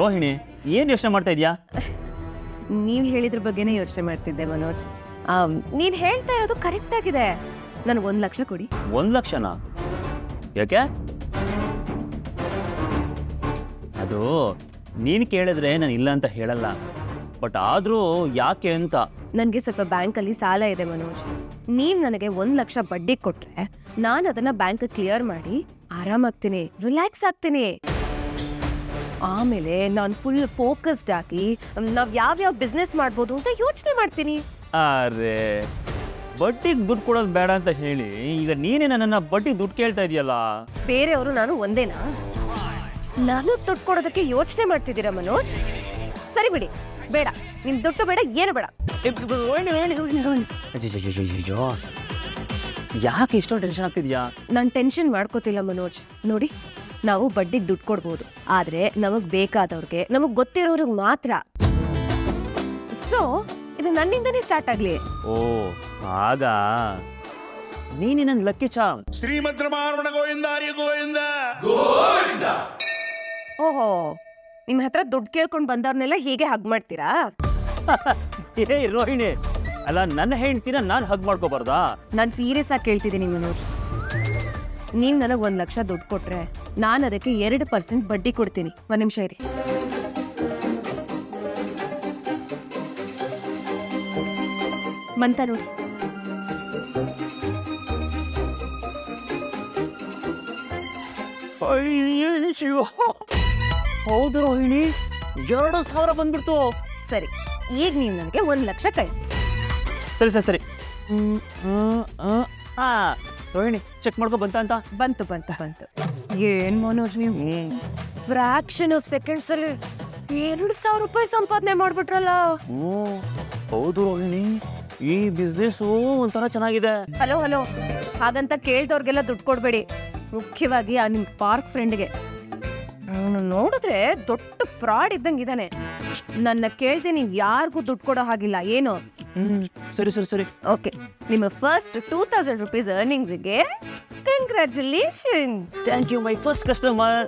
ರೋಹಿಣಿ ಏನು ಯೋಚನೆ ಮಾಡ್ತಾ ಇದೀಯಾ? ನೀವ್ ಹೇಳಿದ್ರ ಬಗ್ಗೆನೇ ಯೋಚನೆ ಮಾಡ್ತಿದ್ದೆ ಮನೋಜ್. ಆ ನೀನ್ ಹೇಳ್ತಾ ಇರೋದು ಕರೆಕ್ಟ್ ಆಗಿದೆ. ನನಗೆ ಒಂದ್ ಲಕ್ಷ ಕೊಡಿ. ಒಂದ್ ಲಕ್ಷನಾ? ಯಾಕೆ? ಅದು ನೀನು ಕೇಳಿದ್ರೆ ನಾನು ಇಲ್ಲ ಅಂತ ಹೇಳಲ್ಲ. ಬಟ್ ಆದರೂ ಯಾಕೆ ಅಂತ. ನನಗೆ ಸ್ವಲ್ಪ ಬ್ಯಾಂಕಲ್ಲಿ ಸಾಲ ಇದೆ ಮನೋಜ್. ನೀವ್ ನನಗೆ ಒಂದ್ ಲಕ್ಷ ಬಡ್ಡಿ ಕೊಟ್ರೆ ನಾನು ಅದನ್ನ ಬ್ಯಾಂಕ್ ಕ್ಲಿಯರ್ ಮಾಡಿ ಆರಾಮಾಗ್ತೀನಿ ರಿಲ್ಯಾಕ್ಸ್ ಆಗ್ತೀನಿ. ಆಮೇಲೆ ನಾನು ಫುಲ್ ಫೋಕಸ್ಡ್ ಆಗಿ ಯಾವ ಯಾವ್ಯಾವ ಬಿಸ್ನೆಸ್ ಮಾಡ್ಬೋದು ಅಂತ ಯೋಚನೆ ಮಾಡ್ತೀನಿ. ಅರೆ ಬಡ್ಡಿಗೆ ದುಡ್ಡು ಕೊಡೋದು ಬೇಡ ಅಂತ ಹೇಳಿ ಈಗ ನೀನೇ ನನ್ನನ್ನು ಬಡ್ಡಿಗೆ ದುಡ್ಡು ಕೇಳ್ತಾ ಇದೆಯಲ್ಲ? ಬೇರೆಯವರು ನಾನು ಒಂದೇನಾ? ನಾನು ದುಡ್ಡು ಕೊಡೋದಕ್ಕೆ ಯೋಚನೆ ಮಾಡ್ತಿದ್ದೀರಾ ಮನೋಜ್? ಸರಿ ಬಿಡಿ ಬೇಡ ನಿಮ್ ದುಡ್ಡು ಬೇಡ ಏನು ಬೇಡ. ಯಾಕೆ ಇಷ್ಟೊಂದು ಟೆನ್ಷನ್ ಆಗ್ತಿದ್ಯಾ? ನಾನು ಟೆನ್ಷನ್ ಮಾಡ್ಕೋತಿಲ್ಲ ಮನೋಜ್ ನೋಡಿ. ನಾವು ಬಡ್ಡಿಗೆ ದುಡ್ಡು ಕೊಡ್ಬೋದು. ಆದ್ರೆ ನಮಗೆ ಬೇಕಾದವ್ರಿಗೆ ನಮಗೆ ಗೊತ್ತಿರೋರಿಗೆ ಮಾತ್ರ. ಸೊ ಇದು ನನ್ನಿಂದನೇ ಸ್ಟಾರ್ಟ್ ಆಗಲಿ. ಓ ಆಗ ನೀನೆ ನನ್ನ ಲಕ್ಕಿ ಚಾಮ್ ಶ್ರೀಮಂತ್ರ ರಮಾರಮಣ ಗೋವಿಂದ ಆರ್ಯ ಗೋವಿಂದ. ಓಹೋ ನಿಮ್ಮ ಹತ್ರ ದುಡ್ಡು ಕೇಳ್ಕೊಂಡು ಬಂದವ್ರನ್ನೆಲ್ಲ ಹೀಗೆ ಹಗ್ ಮಾಡ್ತೀರಾ? ಏ ರೋಹಿಣಿ ಅಲ್ಲ ನನ್ನ ಹೆಂಡ್ತಿನ ನಾನು ಹಗ್ ಮಾಡ್ಕೋಬಾರ್ದಾ? ನಾನು ಸೀರಿಯಸ್ ಆಗಿ ಕೇಳ್ತಿದ್ದೀನಿ ಮನೋಜ್. ನೀವ್ ನನಗ್ ಒಂದ್ ಲಕ್ಷ ದುಡ್ಡು ಕೊಟ್ರೆ ನಾನು ಅದಕ್ಕೆ ಎರಡು ಪರ್ಸೆಂಟ್ ಬಡ್ಡಿ ಕೊಡ್ತೀನಿ. ಒಂದ್ ನಿಮಿಷ ಇರಿ. ಮಂತ ನೋಡಿ. ಅಯ್ಯೋ ಶಿವ. ಹೌದು ರೋಹಿಣಿ ಎರಡು ಸಾವಿರ ಬಂದ್ಬಿಡ್ತು. ಸರಿ ಈಗ ನೀವು ನನಗೆ ಒಂದು ಲಕ್ಷ ಕಳಿಸಿ. ಸರಿ ಸರಿ ಸರಿ. ಹ್ಮ್. ಆ, ರೋಹಿಣಿ ಚೆಕ್ ಮಾಡ್ಕೊ ಬಂತ ಅಂತ? ಬಂತು ಬಂತು ಬಂತು. ಏನ್ ಮನೋಜ್ ನೀವು? ಫ್ರಾಕ್ಷನ್ ಆಫ್ ಸೆಕೆಂಡ್ಸ್ ಅಲ್ಲಿ ಎರಡು ಸಾವಿರ ರೂಪಾಯಿ ಸಂಪಾದನೆ ಮಾಡ್ಬಿಟ್ರಲ್ಲ. ಹೌದು ರೋಹಿಣಿ ಈ ಬಿಸ್ನೆಸ್ ಒಂಥರ ಚೆನ್ನಾಗಿದೆ. Hello hello. ಹಾಗಂತ ಕೇಳ್ದವ್ರಿಗೆಲ್ಲ ದುಡ್ಡು ಕೊಡ್ಬೇಡಿ. ಮುಖ್ಯವಾಗಿ ಆ ನಿಮ್ ಪಾರ್ಕ್ ಫ್ರೆಂಡ್ಗೆ ಅವನು ನೋಡಿದ್ರೆ ದೊಡ್ಡ ಫ್ರಾಡ್ ಇದ್ದಂಗೆ ಇದ್ದಾನೆ. ನನ್ನ ಕೇಳ್ತೀನಿ ಯಾರಿಗೂ ದುಡ್ಡು ಕೊಡೋ ಹಾಗಿಲ್ಲ. ಏನು? ಹ್ಮ್ ಸರಿ ಸರಿ ಸರಿ ಓಕೆ ನಿಮ್ಮ first two thousand rupees ಅರ್ನಿಂಗ್ಸ್ಗೆ congratulation thank you my first customer